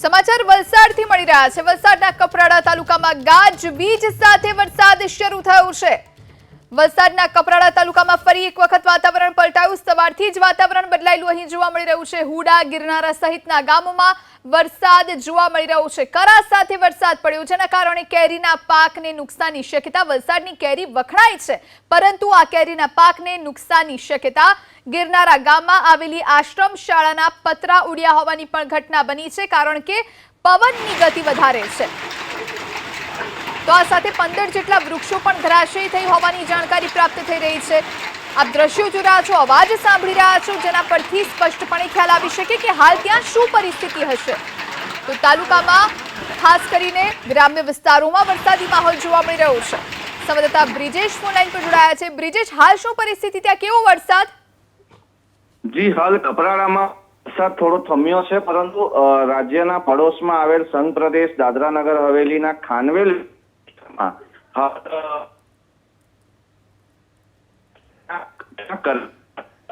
સમાચાર વલસાડથી મળી રહ્યા છે. વલસાડના કપરાડા તાલુકામાં ગાજવીજ સાથે વરસાદ શરૂ થયો છે. વલસાડના કપરાડા તાલુકામાં ફરી એક વખત વાતાવરણ પલટાયું. સવારથી જ વાતાવરણ બદલાયેલું અહીં જોવા મળી રહ્યું છે. હુડા, ગિરનારા સહિતના ગામોમાં વરસાદ જોવા મળી રહ્યો છે. કરા સાથે વરસાદ પડ્યો, જેના કારણે કેરીના પાકને નુકસાનની શક્યતા, વલસાડની કેરી વખણાય છે. પરંતુ આ કેરીના પાકને નુકસાનની શક્યતા ગિરનારા ગામમાં આવેલી આશ્રમ શાળાના પતરા ઉડ્યા હોવાની પણ ઘટના બની છે, કારણ કે પવનની ગતિ વધારે છે. તો આ સાથે પંદર જેટલા વૃક્ષો પણ ધરાશયી થઈ હોવાની જાણકારી પ્રાપ્ત થઈ રહી છે. આપ દ્રશ્યો જોઈ રહ્યા છો, અવાજ સાંભળી રહ્યા છો, જેના પરથી સ્પષ્ટપણે ખ્યાલ આવી શકે કે હાલ ત્યાં શું પરિસ્થિતિ હશે. તો તાલુકામાં ખાસ કરીને ગ્રામ્ય વિસ્તારોમાં વરસાદી માહોલ જોવા મળી રહ્યો છે. સંવાદદાતા બ્રિજેશ ફોન લાઈન પર જોડાયા છે. બ્રિજેશ, હાલ શું પરિસ્થિતિ? ત્યાં કેવો વરસાદ? જી, હાલ કપરાડામાં વરસાદ થોડો થમ્યો છે, પરંતુ રાજ્યના પડોશમાં આવેલ સંઘ પ્રદેશ દાદરા નગર હવેલીના ખાનવેલ હાલ,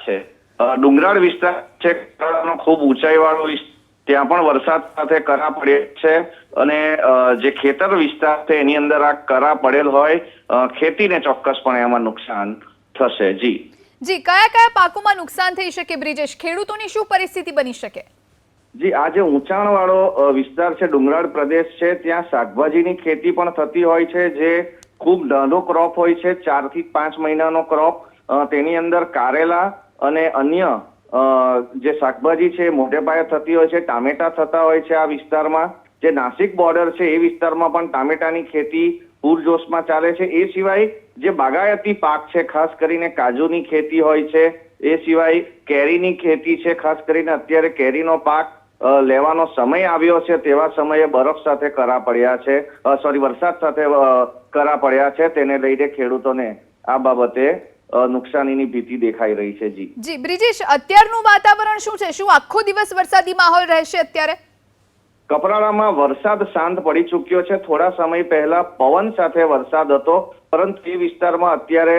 છે ડુંગરાળ વિસ્તાર છે ખૂબ ઊંચાઈ વાળો ત્યાં પણ વરસાદ સાથે કરા પડે છે અને જે ખેતર વિસ્તાર છે એની અંદર આ કરા પડેલ હોય ખેતીને ચોક્કસપણે એમાં નુકસાન થશે. જી. જી કયા કયા પાકોમાં નુકસાન થઈ શકે બ્રિજેશ? ખેડૂતોની શું પરિસ્થિતિ બની શકે? જી, આ જે ઊંચાણ વાળો વિસ્તાર છે, ડુંગરાળ પ્રદેશ છે, ત્યાં શાકભાજીની ખેતી પણ થતી હોય છે, જે ખૂબ નાનો ક્રોપ હોય છે ચારથી પાંચ મહિનાનો ક્રોપ તેની અંદર કારેલા અને અન્ય જે શાકભાજી છે મોટે પાયે થતી હોય છે, ટામેટા થતા હોય છે આ વિસ્તારમાં. જે નાસિક બોર્ડર છે, એ વિસ્તારમાં પણ ટામેટાની ખેતી પૂરજોશમાં ચાલે છે. એ સિવાય જે બાગાયતી પાક છે, ખાસ કરીને કાજુની ખેતી હોય છે, એ સિવાય કેરીની ખેતી છે, ખાસ કરીને અત્યારે કેરીનો પાક લેવાનો સમય આવ્યો છે તેવા સમયે બરફ સાથે કરા પડ્યા છે. સોરી વરસાદ સાથે કરા પડ્યા છે. તેને લઈને ખેડૂતોને આ બાબતે નુકસાનીની ભીતિ દેખાઈ રહી છે જી. જી બ્રિજેશ અત્યારનું વાતાવરણ શું છે? શું આખો દિવસ વરસાદી માહોલ રહેશે અત્યારે? કપરાડામાં વરસાદ શાંત પડી ચૂક્યો છે. થોડા સમય પહેલા પવન સાથે વરસાદ હતો પરંતુ એ વિસ્તારમાં અત્યારે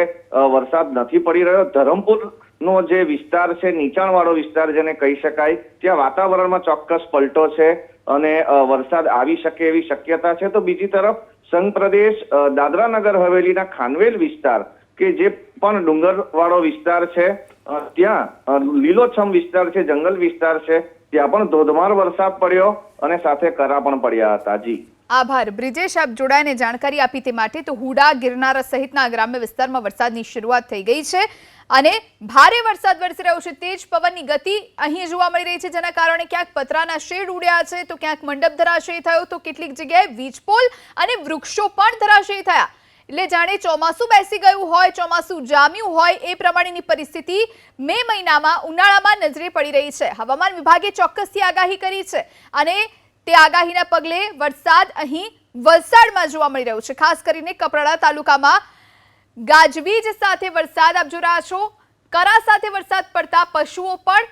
વરસાદ નથી પડી રહ્યો. ધરમપુર નો જે વિસ્તાર છે, નીચાણવાળો વિસ્તાર જેને કહી શકાય, ત્યાં વાતાવરણમાં ચોક્કસ પલટો છે અને વરસાદ આવી શકે એવી શક્યતા છે. તો બીજી તરફ, સંઘ પ્રદેશ દાદરા નગર હવેલીના ખાનવેલ વિસ્તાર, કે જે પણ ડુંગરવાળો વિસ્તાર છે ત્યાં લીલોછમ વિસ્તાર છે, જંગલ વિસ્તાર છે, ત્યાં પણ ધોધમાર વરસાદ પડ્યો અને સાથે કરા પણ પડ્યા હતા. જી. આભાર. બ્રિજેશ, આપ જોડાઈને જાણકારી આપી તે માટે તો હુડા, ગિરનારા સહિતના ગ્રામ્ય વિસ્તારમાં વરસાદની શરૂઆત થઈ ગઈ છે. અને ભારે વરસાદ વરસી રહ્યો છે. તેજ પવનની ગતિ અહીં જોવા મળી રહી છે, જેના કારણે ક્યાંક પતરાના શેડ ઉડ્યા છે, તો ક્યાંક મંડપ ધરાશયી થયો, તો કેટલીક જગ્યાએ વીજપોલ અને વૃક્ષો પણ ધરાશયી થયા. એટલે જાણે ચોમાસું બેસી ગયું હોય, ચોમાસું જામ્યું હોય, એ પ્રમાણેની પરિસ્થિતિ મે મહિનામાં ઉનાળામાં નજરે પડી રહી છે. હવામાન વિભાગે ચોક્કસથી આગાહી કરી છે અને તે આગાહીના પગલે વરસાદ અહીં વલસાડમાં જોવા મળી રહ્યો છે. ખાસ કરીને કપરાડા તાલુકામાં ગાજવીજ સાથે વરસાદ આપ જોઈ રહ્યા છો. કરા સાથે વરસાદ પડતા પશુઓ પણ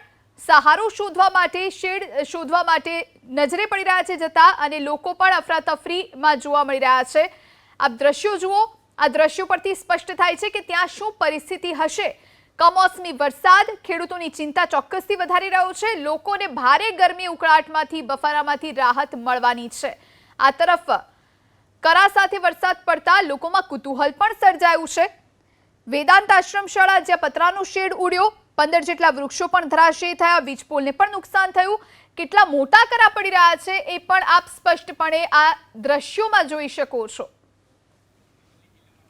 સહારો શોધવા માટે, શેડ શોધવા માટે નજરે પડી રહ્યા છે જતા અને લોકો પણ અફરાતફરીમાં જોવા મળી રહ્યા છે. આપ દ્રશ્યો જુઓ. આ દ્રશ્યો પરથી સ્પષ્ટ થાય છે કે ત્યાં શું પરિસ્થિતિ હશે. કમોસમી વરસાદ, ખેડૂતોની ચિંતા ચોક્કસથી વધારી રહ્યો છે. લોકોને ભારે ગરમી ઉકળાટમાંથી, બફારામાંથી રાહત મળવાની છે. આ તરફ કરા સાથે વરસાદ પડતા લોકોમાં કુતૂહલ પણ સર્જાયું છે. વેદાંત આશ્રમ શાળા જ્યાં પતરાનો શેડ ઉડ્યો, પંદર જેટલા વૃક્ષો પણ ધરાશયી થયા, વીજપોલને પણ નુકસાન થયું. કેટલા મોટા કરા પડી રહ્યા છે એ પણ આપ સ્પષ્ટપણે આ દ્રશ્યોમાં જોઈ શકો છો.